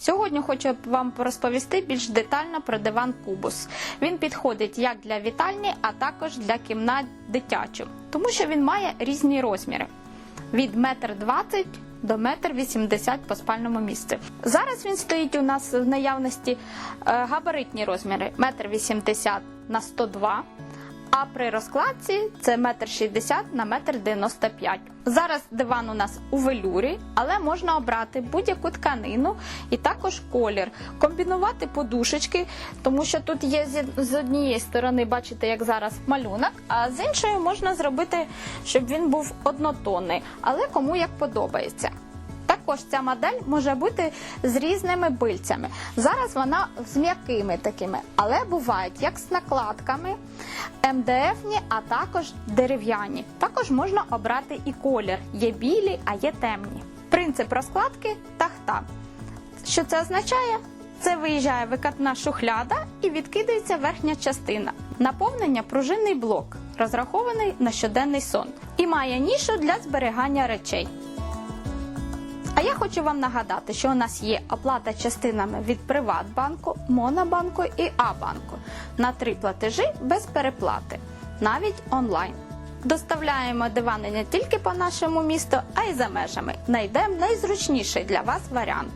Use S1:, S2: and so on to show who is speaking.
S1: Сьогодні хочу вам розповісти більш детально про диван Кубус. Він підходить як для вітальні, а також для кімнат дитячу, тому що він має різні розміри від 1,20 м до 1,80 м по спальному місцю. Зараз він стоїть у нас в наявності е, габаритні розміри 1,80 м на 102 м. А при розкладці це 1,60 м на 1,95 м. Зараз диван у нас у велюрі, але можна обрати будь-яку тканину і також колір, комбінувати подушечки, тому що тут є з однієї сторони, бачите, як зараз малюнок, а з іншої можна зробити, щоб він був однотонний, але кому як подобається. Також ця модель може бути з різними бильцями. Зараз вона з м'якими такими, але бувають як з накладками, МДФні, а також дерев'яні. Також можна обрати і колір. Є білі, а є темні. Принцип розкладки тахта. Що це означає? Це виїжджає викатна шухляда і відкидається верхня частина. Наповнення пружинний блок, розрахований на щоденний сон, і має нішу для зберігання речей. А я хочу вам нагадати, що у нас є оплата частинами від Приватбанку, Монобанку і А-банку на три платежі без переплати, навіть онлайн. Доставляємо дивани не тільки по нашому місту, а й за межами. Найдемо найзручніший для вас варіант.